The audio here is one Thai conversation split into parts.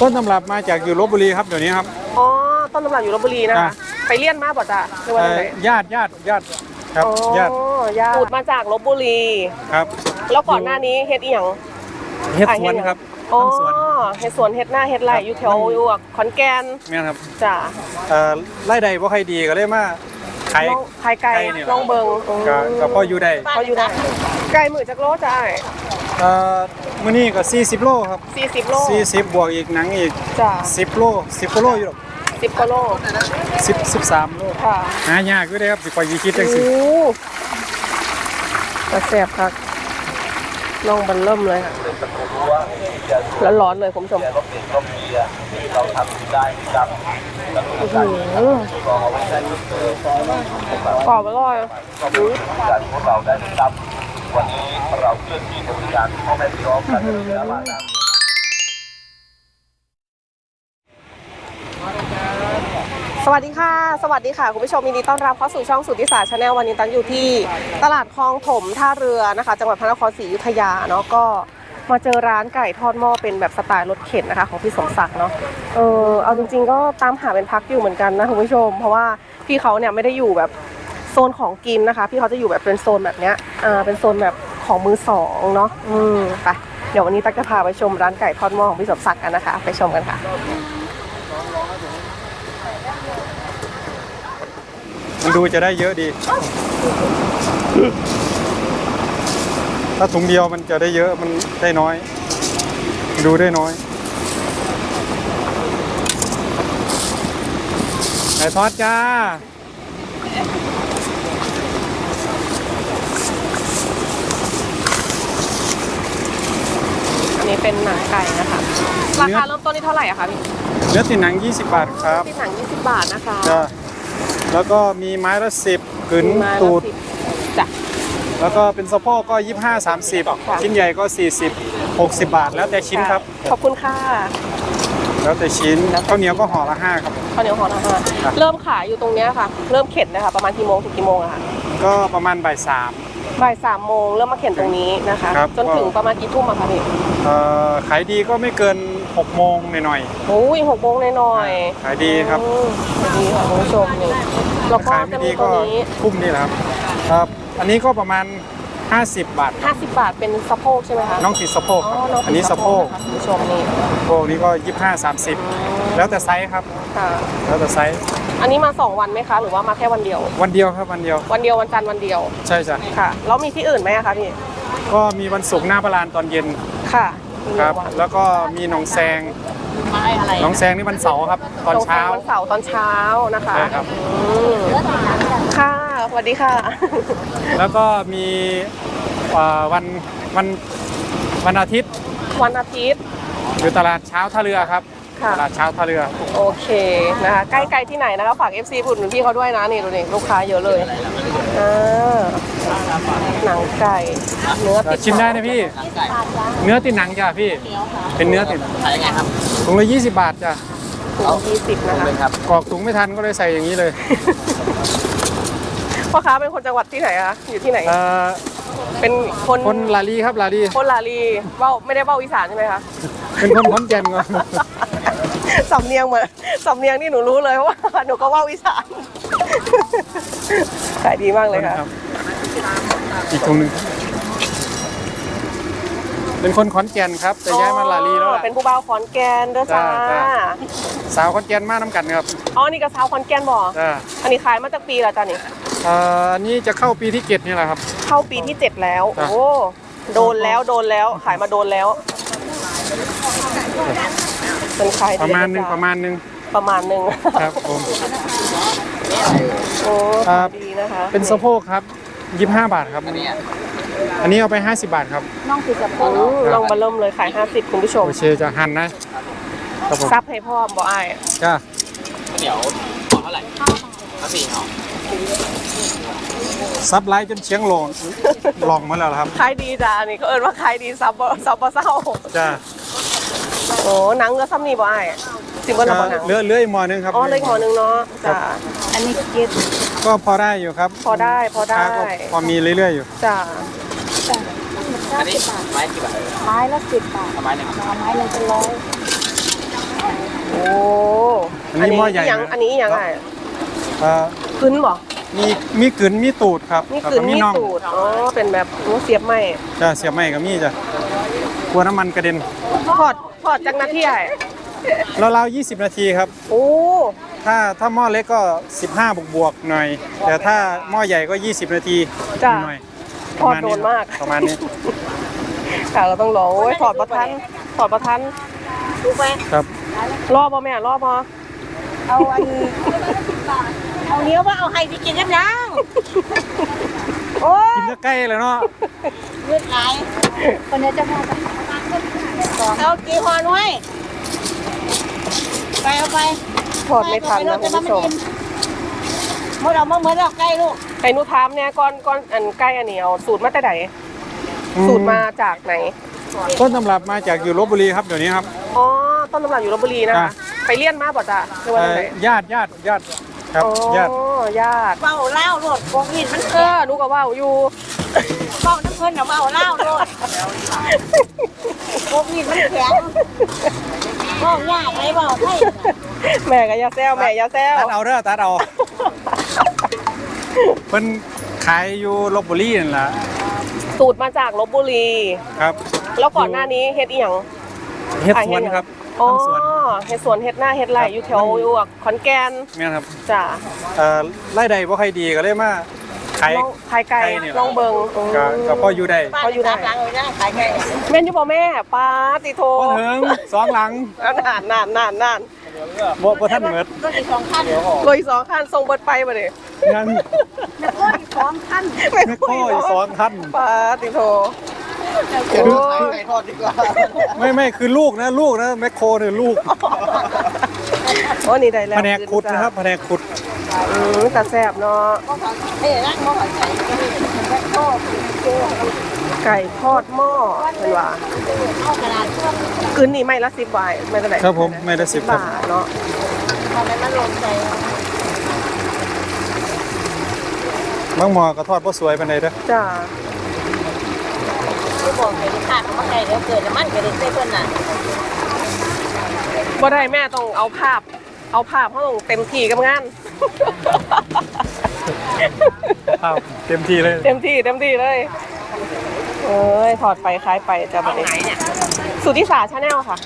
ต้นตำรับมาจากอยู่ลบบุรีครับเดี๋ยวนี้ครับ อ๋อ ต้นตำรับอยู่ลบบุรีนะจ้ะคะไปเลี่ยนมาบ่จ้ะหรือว่าเอ่จังอไงญาติญาติญาติครับอ๋อญาติญาติมาจากลบบุรี ครับแล้วก่อนหน้านี้เฮ็ดอีหยัง เฮ็ดสวนครับอ๋อทำสวน เฮ็ดสวนเฮ็ดหน้าเฮ็ดไรครับ อยู่แถวอยู่ขอนแก่นเนี่ยครับจ้ะเอ่อไล่ใดบ่ค่อยดีก็เลยมาขายลองขายไก่ไก่เนี่ย ลองเบิงอืมก็ก็พออยู่ได้พออยู่ได้ไก่มือจักโลจ้ะเอ่อ มื้อนี้ก็40 โลครับ40โล40 บวกอีกหนังอีก จ้ะ10 โล 10กว่าโลอยู่หรอก10กว่าโล10 13 โล ค่ะหายากอยู่เด้ครับสิปล่อยคิดจังซี่โอ้กระแสบครับลองบันเริ่มเลยค่ะแล้วร้อนเลยคุณผู้ชมอื้อหือกรอบอร่อยอื้อการพวกเราได้รับวันนี้ เราเคลื่อนที่บริการพ่อแม่พี่น้องกันแล้วนะสวัสดีค่ะ สวัสดีค่ะ คุณผู้ชมยินดีต้อนรับเข้าสู่ช่องสุทธิศาสตร์ชาแนลวันนี้ตันอยู่ที่ตลาดคลองถมท่าเรือนะคะ จังหวัดพระนครศรีอยุธยาเนาะก็มาเจอร้านไก่ทอดหม้อเป็นแบบสไตล์รถเข็นนะคะ ของพี่สมศักดิ์เนาะเออเอาจริง ๆ ก็ตามหาเป็นพักอยู่เหมือนกันนะคุณผู้ชม เพราะว่าพี่เขาเนี่ยไม่ได้อยู่แบบโซนของกินนะคะ พี่เขาจะอยู่แบบเป็นโซนแบบเนี้ยอ่าเป็นโซนแบบ ของมือสองเนาะอืมไปเดี๋ยววันนี้ตั๊กจะพาไปชมร้านไก่ทอดหม้อของพี่สมศักดิ์กันนะคะ ไปชมกันค่ะ มันดูจะได้เยอะดี ถ้าถุงเดียวมันจะได้เยอะมันได้น้อย ดูได้น้อยไก่ทอดจ้า นนี้เป็นหนังไก่นะคะ ราคาเริ่มต้นที่เท่าไหร่อะคะพี่เนื้อติดหนัง 20 บาทครับที่หนัง 20 บาทนะคะจ้าแล้วก็มีไม้ละ10กึ๋นไม้ละตูด สิบจ้ะ แล้วก็เป็นสะโพกก็ 25 30 ชิ้นใหญ่ก็ 40 60 บาท แล้วแต่ชิ้นครับ ขอบคุณค่ะแล้วแต่ชิ้นข้าวเหนียวก็ห่อละ 5 ครับ ข้าวเหนียวห่อละห้าครับ เริ่มขายอยู่ตรงเนี้ยค่ะ เริ่มเข็นนะคะ ประมาณกี่โมงถึงกี่โมงอะคะก็ประมาณบ่ายสาม บ่ายสามโมงเริ่มมาเข็นตรงนี้นะคะ ครับจนถึงประมาณกี่ทุ่มอะคะพี่เอ่อขายดีก็ไม่เกิน6โมงหน่อยโอ้ยหกโมงหน่อยๆขายดีครับอืมขายดีค่ะคุณผู้ชมนี่แล้วก็ขายจะไม่มีดีตัก็วนี้ทุ่มนี่แหละครับครับ อันนี้ก็ประมาณ 50 บาท 50 บาทเป็นสะโพกใช่ไหมคะน้องติดสะโพกอ๋อครับน้องอันนี้สะโพกนะคะคุณผู้ชมนี่ สะโพกนี้ก็ 25 30 แล้วแต่ไซส์ครับ ค่ะแล้วแต่ไซส์ อันนี้มาสองวันไหมคะ หรือว่ามาแค่วันเดียว วันเดียวครับวันเดียว วันเดียววันจันทร์วันเดียว ใช่จ้ะค่ะ แล้วมีที่อื่นไหมอะคะพี่ ก็มีวันศุกร์หน้าประลานตอนเย็น ค่ะครับ แล้วก็มีหนองแซงหนองแซงนี่วันเสาร์ครับ ตอนเช้าวันเสาร์ตอนเช้านะคะใช่ครับอืมค่ะสวัสดีค่ะ แล้วก็มีเอ่อวันวันวันอาทิตย์ วันอาทิตย์อยู่ตลาดเช้าท่าเรือครับ ค่ะ ตลาดเช้าท่าเรือโอเคนะคะใกล้ๆที่ไหนนะคะฝาก FC พูดหนุนพี่เขาด้วยนะนี่ดูนี่ลูกค้าเยอะเลยอ่าหนังไก่เนื้อเอ่ติอดชิมได้นะพี่ เนื้อติดหนังจ้ะพี่ เป็นเนื้อติดขายยังไงครับถุงละ20 บาทจ้ะถุงยี่สิบนะคะกรอกถุงไม่ทันก็เลยใส่อย่างนี้เลยพ่อค้าเป็นคนจังหวัดที่ไหนคะอยู่ที่ไหน เอ่อเป็นคนคนลาลีครับลาลีคนลาลีเบ้าไม่ได้เบ้าอีสานใช่ไหมคะ เป็นคนขอนแก่นก่อน สำเนียงเหมือนสำเนียงนี่หนูรู้เลยว่า หนูก็เว่าอีสานขายดีมากเลยค่ะครับอีกถุงหนึ่งเป็นคนขอนแก่นครับ แต่ย้ายมาลาลีแล้วอ๋อล่ะเป็นผู้บ่าวขอนแก่นเด้อจ้าจ้า จ้า สาวขอนแก่นมาน้ำกันครับอ๋อ นี่ก็สาวขอนแก่นบ่จ้าอันนี้ขายมาจากปีละจ้านี่เอ่ออันนี้จะเข้าปีที่เจ็ดนี่แหละครับ เข้าปีที่เจ็ดแล้ว จ้ะ โอ้โดนแล้วโดนแล้วขายมาโดนแล้ว เป็นขายดีประมาณหนึงจ้ประมาณหนึงประมาณหนึ่งครับผม โอ้ครัขายบดีนะคะเป็นสะโพกครับ25 บาทครับ อันนี้อันนี้เอาไป 50 บาทครับอืมลองมาเริ่มเลยขาย 50 คุณผู้ชม โอเคจะหั่นนะครับผมซับให้พ่อมบ่อายจ้าเดี๋ยวขอเท่าไหร่เอาสี่ห่อซับไลท์จนเชียงหลงหลองมาแล้วครับขายดีจ้าอันนี้เขาเอิ้นว่าขายดีซับบ่ซับบ่เศร้า จ้า โอ้หนังเรือซ้ำนี่บ่อายสิบวันละบ่หนังเหลือเหลืออีกหมอหนึงครับ อ๋อเลยอีกหมอหนึงเนาะจ้าอันนี้เก็ดก็พอได้อยู่ครับพอได้พอได้ค้าก็พอมีเรื่อยๆอยู่ จ้าอันนี้ไม้กี่บาทไม้ละสิบบาทเอาไม้หนึ่งเอาไม้หนึ่งเป็นร้อยอันนี้หม้อใหญ่ยังนะ อันนี้ยังไงเอ่อขึ้นบ่มีมีกลืนมีตูดครับนี่แล้วคือก็มีน่องตูดอ๋อเป็นแบบหมูเสียบไหมจะเสียบไม้กับมีจ้ะ กลัวน้ำมันกระเด็นทอดทอดจังนาที่ไอ้ราวๆ20 นาทีครับ โอ้ถ้าถ้าหม้อเล็กก็ 15 บวกบวกๆหน่อย แต่ถ้าหม้อใหญ่ก็ 20 นาทีจ้ะ หน่อยทอดโดนมาก ประมาณนี้ค่ะเราต้องรอโอ้ยถอดประทันถอดประทันครับ รอบ่แม่รอบ่เอาอันเอาเนี้ยว่าเอาให้ที่กินกันยังโอ้ยกินก็ใกล้แล้วเนาะ เลือดไหลคนนี้จะมา เอากี่ห่อน้อยไปเอาไปถอดไม่ทันนะคุณผู้ชมเมื่อเรามาเหมือนเราใกล้ลูกไอ้หนูถามเนี่ยก่อนก่อนอันใกล้อันนี้เอาสูตรมาแต่ไหนอืสูตรมาจากไหน ต้นตำรับมาจากอยู่ลบบุรีครับเดี๋ยวนี้ครับอ๋อต้นตำรับอยู่ลบบุรีนะคะอะไปเลี่ยนมาบ่จ้ะหรือว่าเอ่จังอไหนญาติญาติญาติครับอ๋อญาติญาติเบาเล่าโลดโกหินมันเอแข็งอหนูก็ว่าอยู่ เบาน้ำเพิ่นเอาเบาเล่าโลดโกหินมันแข็งเบายากเลยเบาให้แม่ก็อย่าแซวแม่อย่าแซวตัดเอาเด้อตัดเอาเพิ่นขายอยู่ลบบุรีนั่นแหละสูตรมาจากลบบุรี ครับแล้วก่อนหน้านี้เฮ็ดอีหยังเฮ็ดอะสวนครับอ๋อทำสวนเฮ็ดสวนเฮ็ดหน้าเฮ็ดไร่อยู่แถวอยู่ขอนแก่นแม่นครับจ้ะเอ่อรายได้บ่ค่อยดีก็เลยมา ขายน้องขายไก่ไก่นี่แหละน้องเบิงก็ก็พออยู่ได้บ้านอยู่ด้านหลังเลยนะขายไก่แม่นอยู่บ่แม่ป้าติโทบ่ถึงสองหลังนานนานนานนานบ่บ่ทันหมดก็อีกสองขั้นเลยอีกสองคันส่งเบิดไปบ่ดิยังแล้วก็อีกสองขั้นแม่ข้ออีกสองคันป้าติโทคือไม่ไม่คือลูกนะลูกนะแมคโครเนี่ยลูกโอ้นี่ได้แล้วแผนกขุดนะครับแผนกขุด อืมแต่แซ่บเนาะเอ้ยนั่งมองใส่แม่โตไก่ทอดหม้อเป็นว่าเอากระดาษช่วงคืนนี้ไม่ละ10บาทไม่เท่าไหร่ครับผมไม่ได้สิบครับ บาทเนาะตอนนั้นมันลงใจบางหมอก็ทอดบ่สวยปานใดเด้อจ้าที่บอกให้ลูกค้าเขามาไก่เดี๋ยวเกิดน้ำมันกระเด็นใส่เพิ่นน่ะบ่ได้แม่ต้องเอาภาพ เอาภาพเขาต้องเต็มที่กับงาน ข้าวเต็มที่เลยเต็มที่เต็มที่เลยเอ้ยถอดไปคล้ายไปจะบัดนี้สุทธิสาชาแนลค่ะ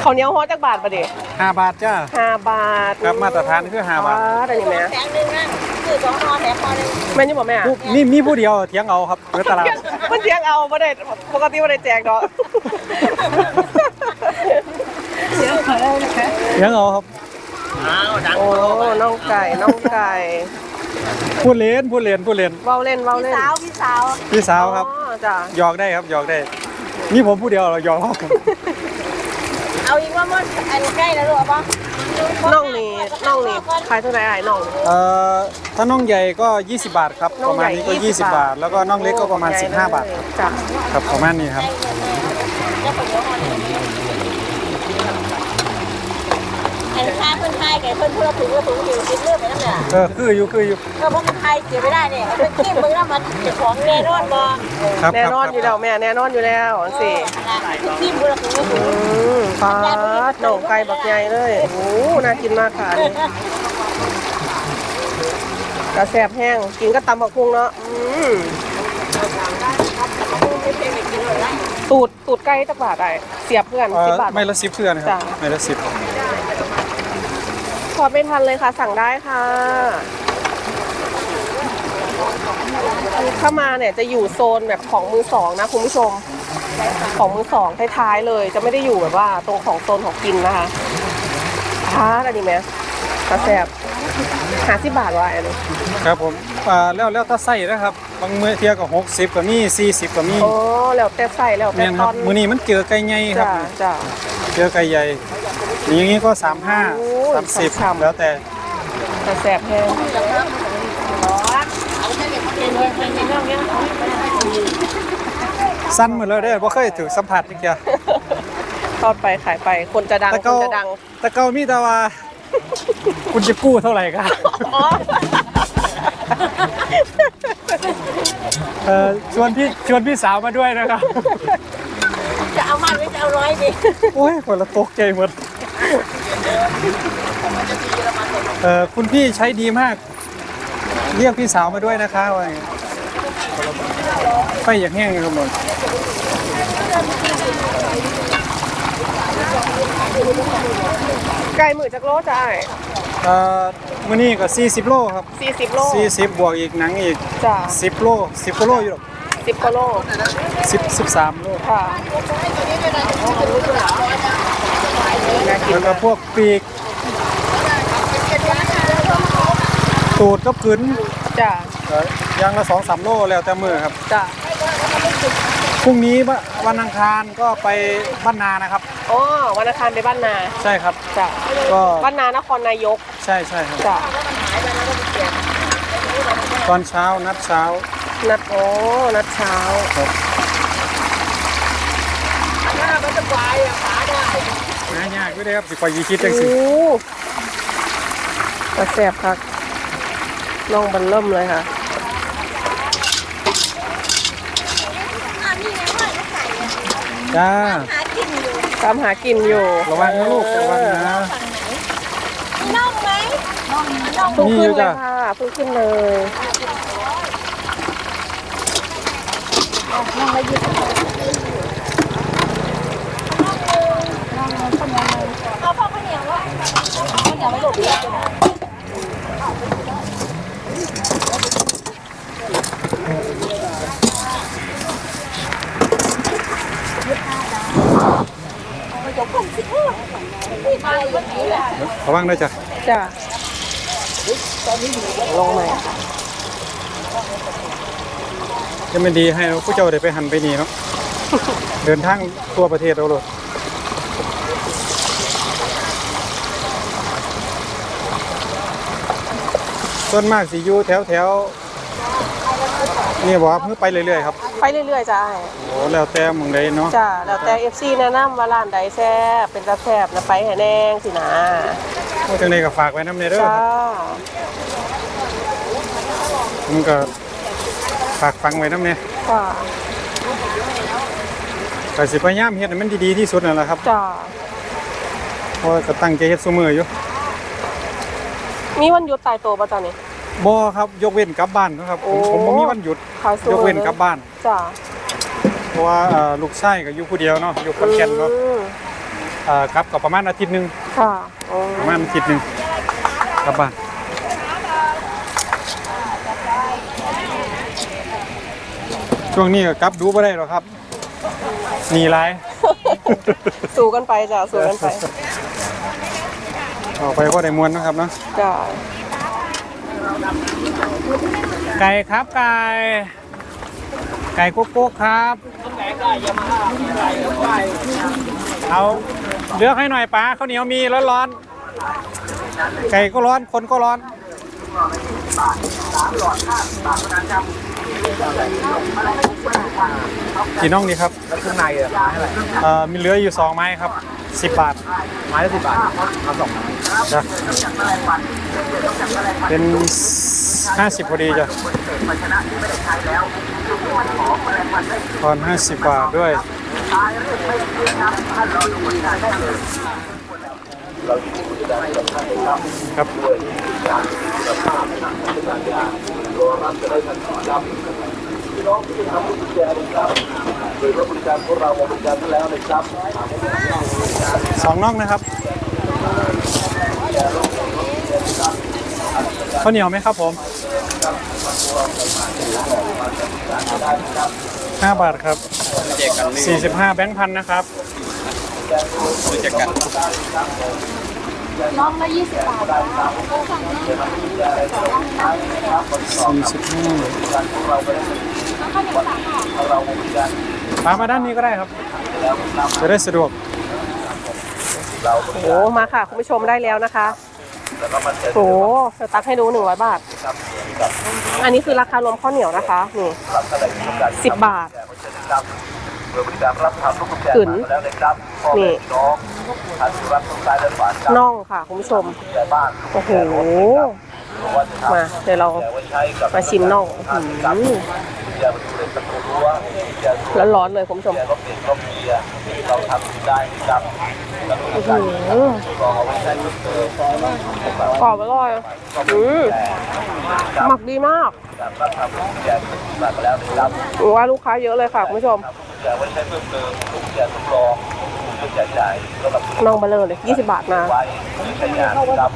เขาวเหนียวฮอจากบาทปะเดี๋ย5บาทจ้าห้าบาทครับมาตรฐานคือ5บาทได้ยังไงแพงหนึงนั่นคือสองห่อแถมห่อหนึงแม่นอยังบอกแม่ลูกนี่มีผู้เดียวเถียงเอาครับเปิดตลาดมันเทียงเอาไม่ได้ปกติไม่ได้แจกดอกเถียงเอาครับ โอ้น้องไก่น้องไก่พูดเล่นพูดเล่นพูดเล่นเว้าเล่นเว้าพี่เล่นสาวพี่สาวพี่สาวครับอ๋อจ้ะหยอกได้ครับหยอกได้ นี่ผมผู้เดียวเราหยอกเขาครับเอาอีกว่ามันอันใกล้แล้วหรือเปล่าน้องนี่น้องนี่ขายเท่าไหร่ไอ้น้อง เอ่อถ้าน้องใหญ่ก็ 20 บาทครับน้ปองระมาณนี้ก็ใหญ่20 บาท แล้วก็น้องเล็กก็ประมาณใหญ่15 บาทเลยจ้ะครับประมาณนี้ครับ แล้วคนเดียวห่อหนึงอัน ค่าเพิ่นไทยไก่เพิ่นเพื่อถุงละถุงอยู่คิดเลือกไปนั่นแหละเออคืออยู่คืออยู่ก็เพราะมันไทยเสียไม่ได้เนี่ยเอาไปจิ้มมึงแล้วมันเจ็บของแน่นอนบ่ครับแน่นอนอยู่แล้วแม่แน่นอนอยู่แล้วสิจิ้มึงละถุงละถุงอืมปลาดน้องไก่บักใหญ่เลยโอ้น่ากินมากค่ะนี่กระแสบแห้งกินก็ตำบักพุงเนาะอืมตูดตูดไก่จักบาทได้เสียบเพื่อนสิบบาทไม่ละสิบเพื่อนครัจ้ะบไม่ละสิบ ดไม่ทันเลยค่ะ สั่งได้ค่ะถ้ามาเนี่ยจะอยู่โซนแบบของมือสองนะคุณผู้ชม ของมือสองท้ายๆเลย จะไม่ได้อยู่แบบว่าตรงของโซนของกินนะคะอ่าอะไรดีไหมกระแสบหาสิบบาทวะอันนี้ครับผมอ่าแล้วแล้วถ้าไส้นะครับ บางมื้อเที่ยก็60ก็มี40ก็มีโอ้แล้วแต่ใส่แล้วแต่แม่นตครัอบนมื้อนี้มันเจอไก่ใหญ่ครับจ้าจ้าเจอไก่ใหญ่ อย่างนี้ก็โอ้35ย30ฉ่ำๆแล้วแต่กระแสบแห้งสั้นหมดแล้วเด้อบ่เคยถูกสัมผัสอีกจ้ะทอดไปขายไปคนจะดังแต่คเก่านจะดังแต่เก่ามีแต่ว่าคุณจะกู้เท่าไหร่ครับอ๋อเออชวนพี่ชวนพี่สาวมาด้วยนะครับ จะเอามันหรือจะเอาร้อยดิโอ้ยคนละตกใจหมด เออคุณพี่ใช้ดีมาก เรียกพี่สาวมาด้วยนะคะว่าอย่างงี้ไปอย่างแห้งเลยครับหมดไก่หมื่นจากโลจ้าเอ่อมื้อนี้ก็ 40 โลครับ สี่สิบโล40 บวกอีกหนังอีก จ้า10 โล 10กว่าโลอยู่หรอกสิบกว่าโล10 13 โล ค่ะ น่ากินแล้วก็มากพวกปีก ตูดกับกึนจ้าเอ่ออย่างละสองสามโลแล้วแต่มือครับจ้าพรุ่งนี้ววันอังคารก็ไปบ้านนานะครับอ๋อวันอังคารไปบ้านนาใช่ครับจ้าก็บ้านนานครนายก ใช่ใช่ครับจ้าตอนเช้านัดเช้า นัดโอ้นัดเช้าครับหายากด้วย เลยครับสิปล่อยยีคิดจังสิโอ้กระแสบครับน้องบันเริ่มเลยค่ะจ้าตามหากินอยู่ ระวังนะลูกระวังนะมีน่องไหมน่องน่องเพิ่งมีขึ้อยู่นเลยจ้ะค่ะเพิ่งขึ้นเลยน่องละยี่สิบบาทเอาพ่อข้าวเหนียวอะข้าวเหนียวไม่หลบเลย ระวังด้วยจ้ะจ้ะลงใหม่จะไม่ดีให้ผู้เจ้าได้ไปหันไปนี่เนาะ เดินทางทั่วประเทศเราเลย ส่วนมากสิอยู่แถวแถวๆนี่บอกว่าเพิ่งไปเรื่อยๆครับไปเรื่อยๆจ้าโอ้แล้วแต่หมองใดเนาะจ้าแล้วแต่ FC แนะนำว่าร้านใดแซ่บเป็นตาแซ่บนะไปให้แนงสินะโอ้จังใดก็ฝากไว้น้ำเนเด้อจ้ามันก็ฝากฟังไว้น้ำเนี่ยจ้าก็สิพยายามเฮ็ดให้มันดีๆที่สุดนั่นแหละครับจ้าเพราะว่าก็ตั้งใจเฮ็ดซุมืออยู่ มีวันหยุดตายตัวป่ะจ้านี่ บ่ครับยกเว้นกลับบ้านเนาะครับผมโอ้ผมบ่มีวันหยุดขายสู้ยกเว้นกลับบ้าน จ้าเพราะว่าเอ่อลูกชายก็อยู่ผู้เดียวเนาะอยู่ขอนแก่นเนาะอืมเอ่อกลับก็ประมาณอาทิตย์หนึงค่ะโอ้ประมาณอาทิตย์หนึงกลับบ้านช่วงนี้ก็กลับดูบ่ได้หรอกครับหนีหลาย สู้กันไปจ้าสู้กันไป ออกไปก็ได้มวนนะครับเนาะจ้าไก่ครับไก่ ไก่กุ๊กกุ๊กครับเอาเลือกให้หน่อยป้าข้าวเหนียวมีร้อนๆไก่ก็ร้อนคนก็ร้อน กี่น่องดีครับแล้วเครื่องในอะขายอะไรเอ่อมีเหลืออยู่2ไม้ครับ10บาทไม้ละสิบบาทเอาสองไม้จ้ะเป็น50พอดีจ้ะทอน50บาทด้วย ครับสองน่องนะครับข้าวเหนียวไหมครับผมห้าบาทครับเจกกันสี่สิบห้าแบงค์พันนะครับรู้จักกัน น่องละยี่สิบบาทสี่สิบห้ามามาด้านนี้ก็ได้ครับ จะได้สะดวก โอ้มาค่ะ คุณผู้ชมได้แล้วนะคะโอ้เดี๋ยวตักให้ดูหนึ่งร้อยบาท อันนี้คือราคารวมข้าวเหนียวนะคะ นี่สิบบาท กึ๋นนี่น่องค่ะคุณผู้ชม โอ้โห มาเดี๋ยวเรามาชิมน่องอื้อหือร้อนๆเลยคุณผู้ชมเบียร์รถเบรกรถเบียร์เราทำได้ครับแล้วก็อื้อการหือรอเอาไว้ใช้เพิ่มเติมกรอบอร่อยอืมหมักดีมากการรับทำแกงมาแล้วนะครับหรือว่าลูกค้าเยอะเลยค่ะคุณผู้ชม แกงไว้ใช้เพิ่มเติมลูกแกงทดลองลูกแกงใหญ่สำหรับน้องเบลเลอร์เลย20 บาทมาไว้ใช้งานครับ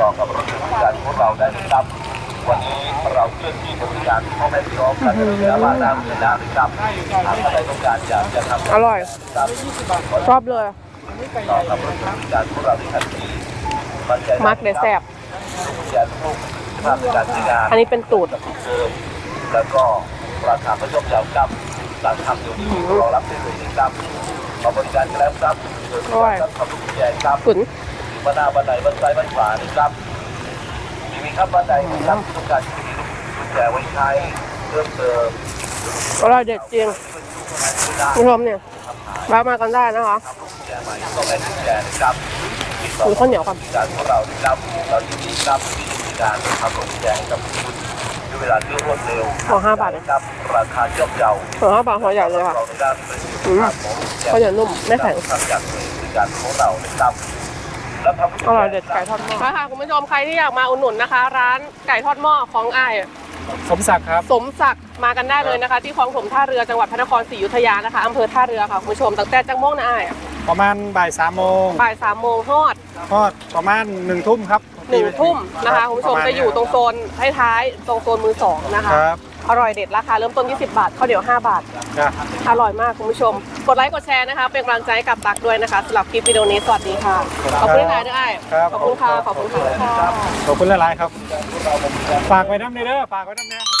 ต่อกับรถการของเราได้ครับวันนี้เราเคลื่อนที่บริการพ่อแม่พี่น้องกันเหนือบ้านน้ำเหนือน้ำครับหากใครต้องการอยากจะทำอร่อยครับชอบเลยต่อกับรถการของเราในทันทีมันจะมักเดแซบจะลูกภาพการใช้งานอันนี้เป็นตูดเดิมแล้วก็ราคาประยกยาวค รับสั่งทำอยู่ที่รอรับได้เลยนะครับมาบริการกันแล้วครับโดยการทำลูกแจกครับขุนบ้านหน้าบ้านไหนบ้านซ้ายบ้านขวานะครับมีมีครับบ้านใดนครับต้องการที่มีลูกแจไว้ใช้เพิ่มเติมอร่อยเด็ดจริงคุณผู้ชมเนี่ยแวะมากันได้นะคะครับติดต่อหรือข้าวเหนียวก่อนการของเราครับเรายินดีครับมีการทำลูกแจกับคุณ เวลาที่รวดเร็วขอห้าบาทเลยครับราคาย่อมเยาหัวข้าวปลาหัวใหญ่เลยค่ะ เราได้อืมข้าวเหนียวนุ่มไม่แข็ง ทำจากบริการของเรานะครับแล้วทำอร่อยเด็ดไก่ทอดหม้อ ค่ะคุณผู้ชมใครที่อยากมาอุดหนุนนะคะ ร้านไก่ทอดหม้อของอ้ายสมศักดิ์ครับ สมศักดิ์มากันได้เลยนะคะ ที่คลองถมท่าเรือจังหวัดพระนครศรีอยุธยานะคะอำเภอท่าเรือค่ะคุณผู้ชมตั้งแต่จังโมงนะอ้ายประมาณบ่ายสามโมงบ่ายสามโมงทอดทอดประมาณหนึ่งทุ่มครับ หนึ่งทุ่มนะคะคุณผู้ชมปาณจะอยู่ตรงโซนท้ายๆตรงโซนมือสองนะคะ ครับอร่อยเด็ดราคาเริ่มต้น 20 บาทข้าวเดี๋ยว 5 บาทจ้ะอร่อยมากคุณผู้ชม กดไลค์กดแชร์นะคะ เป็นกำลังใจให้กับตักด้วยนะคะสำหรับคลิปวิดีโอนี้สวัสดีค่ะ ขอบคุณหลายๆด้วยอ้ายครับขอบคุณค่ะขอบคุณค่ะ ขอบคุณหลายๆครับ ฝากไว้น้ำในเด้อฝากไว้น้ำเนี่ย